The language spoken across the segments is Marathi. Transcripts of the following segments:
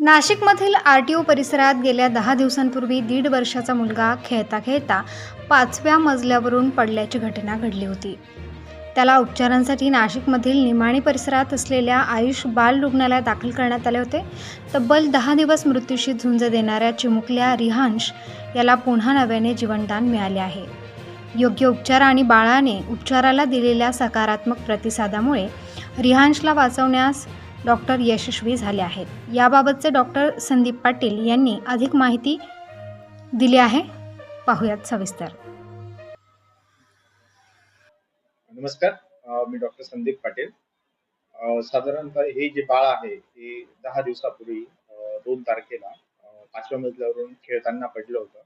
नाशिकमधील आर टी ओ परिसरात गेल्या दहा दिवसांपूर्वी दीड वर्षाचा मुलगा खेळता खेळता पाचव्या मजल्यावरून पडल्याची घटना घडली होती. त्याला उपचारांसाठी नाशिकमधील निमाणी परिसरात असलेल्या आयुष बाल रुग्णालयात दाखल करण्यात आले होते. तब्बल दहा दिवस मृत्यूशी झुंज देणाऱ्या चिमुकल्या रिहांश याला पुन्हा नव्याने जीवनदान मिळाले आहे. योग्य उपचार आणि बाळाने उपचाराला दिलेल्या सकारात्मक प्रतिसादामुळे रिहांशला वाचवण्यास डॉक्टर यशस्वी झाले आहेत. याबाबतचे डॉक्टर संदीप पाटील यांनी अधिक माहिती दिली आहे. पाहूयात सविस्तर. नमस्कार. मी डॉक्टर संदीप पाटील. साधारणतः हे जे बाळ आहे हे दहा दिवसापूर्वी दोन तारखेला पाचव्या मजल्यावरून खेळताना पडलं होतं.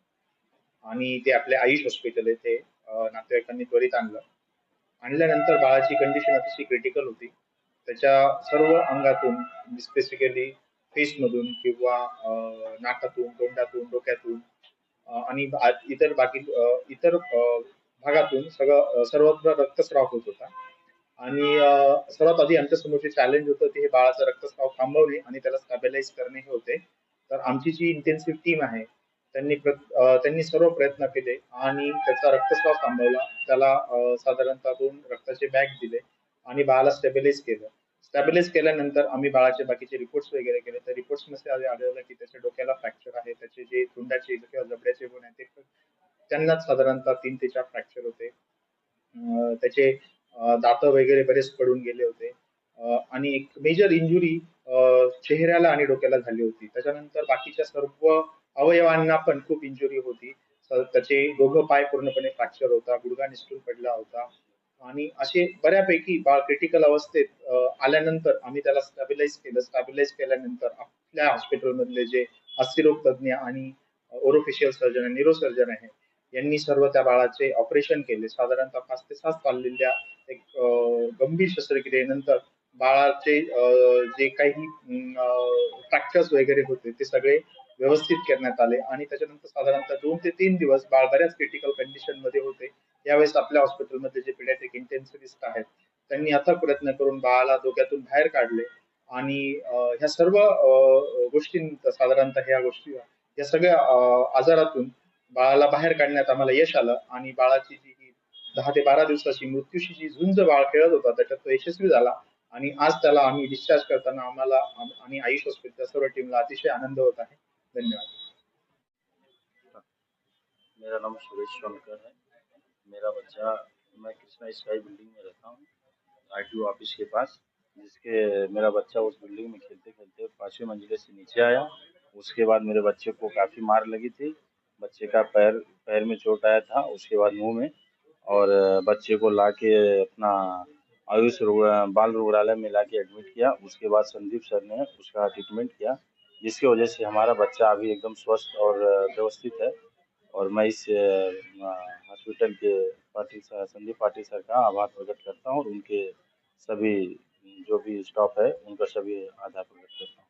आणि ते आपल्या आयुष हॉस्पिटल येथे नातेवाईकांनी त्वरित आणलं. आणल्यानंतर बाळाची कंडिशन अतिशय क्रिटिकल होती. त्याच्या सर्व अंगातून म्हणजे स्पेसिफिकली फेसमधून किंवा नाकातून तोंडातून डोक्यातून आणि इतर बाकी इतर भागातून सगळं सर्वत्र रक्तस्राव होत होता. आणि सर्वात आधी आमच्यासमोरचे चॅलेंज होतं ते हे बाळाचा रक्तस्राव थांबवणे आणि त्याला स्टॅबिलाइज करणे हे होते. तर आमची जी इंटेन्सिव्ह टीम आहे त्यांनी प्र- त्यांनी सर्व प्रयत्न केले आणि त्याचा रक्तस्राव थांबवला. त्याला साधारणतः दोन रक्ताचे बॅग दिले. आणि बाळाला स्टॅबिलाईज केलं. स्टॅबिलाईज केल्यानंतर आम्ही बाळाचे बाकीचे रिपोर्ट्स वगैरे केले. तर रिपोर्ट्समध्ये आधी आढळलं की त्याच्या डोक्याला फ्रॅक्चर आहे. त्याचे जे तोंडाचे किंवा जबड्याचे गुण आहेत ते त्यांनाच साधारणतः तीन ते चार फ्रॅक्चर होते. त्याचे दात वगैरे बरेच पडून गेले होते. आणि एक मेजर इंजुरी चेहऱ्याला आणि डोक्याला झाली होती. त्याच्यानंतर बाकीच्या सर्व अवयवांना पण खूप इंजुरी होती. त्याचे दोघं पाय पूर्णपणे फ्रॅक्चर होता. गुडघा निसटून पडला होता. आणि असे बऱ्यापैकी बाळ क्रिटिकल अवस्थेत आल्यानंतर आम्ही त्याला स्टॅबिलाईज केलं. स्टॅबिलाईज केल्यानंतर आपल्या हॉस्पिटलमधले जे अस्थिरोग तज्ज्ञ आणि ओरोफिशियल सर्जन न्यूरो सर्जन आहे यांनी सर्व त्या बाळाचे ऑपरेशन केले. साधारणतः पाच ते सात चाललेल्या एक अं, गंभीर शस्त्रक्रियेनंतर बाळाचे जे काही फ्रॅक्चर्स वगैरे होते ते सगळे व्यवस्थित करण्यात आले आणि त्याच्यानंतर साधारणतः दोन ते तीन दिवस बाळ बऱ्याच क्रिटिकल कंडिशनमध्ये होते. यावेळेस आपल्या हॉस्पिटलमध्ये जे पिडियाट्रिक इंटेन्सिव्हिस्ट आहेत त्यांनी अथक प्रयत्न करून बाळाला धोक्यातून बाहेर काढले आणि ह्या सर्व गोष्टी साधारणतः ह्या गोष्टी या सगळ्या आजारातून बाळाला बाहेर काढण्यात आम्हाला यश आलं आणि बाळाची जी ही दहा ते बारा दिवसाची मृत्यूशी जी झुंज बाळ खेळत होता त्याच्यात तो यशस्वी झाला आणि आज त्याला आम्ही डिस्चार्ज करताना आम्हाला आणि आयुष हॉस्पिटलच्या सर्व टीमला अतिशय आनंद होत आहे. धन्यवाद। मेरा नाम सुरेश सोनकर है। मेरा बच्चा, मैं कृष्णा स्काई बिल्डिंग में रहता हूँ आर ऑफ़िस के पास, जिसके मेरा बच्चा उस बिल्डिंग में खेलते खेलते पाँचवें मंजिले से नीचे आया। उसके बाद मेरे बच्चे को काफ़ी मार लगी थी। बच्चे का पैर पैर में चोट आया था, उसके बाद मुँह में। और बच्चे को ला के अपना आयुष बाल रुग्णालय में ला के एडमिट किया। उसके बाद संदीप सर ने उसका ट्रीटमेंट किया। जिसकी वजह से हमारा बच्चा अभी एकदम स्वस्थ और व्यवस्थित है। और मैं इस हॉस्पिटल के पाटिल सर, संदीप पाटिल सर का आभार प्रकट करता हूँ और उनके सभी जो भी स्टाफ है, उनका सभी आधार प्रकट करता हूँ।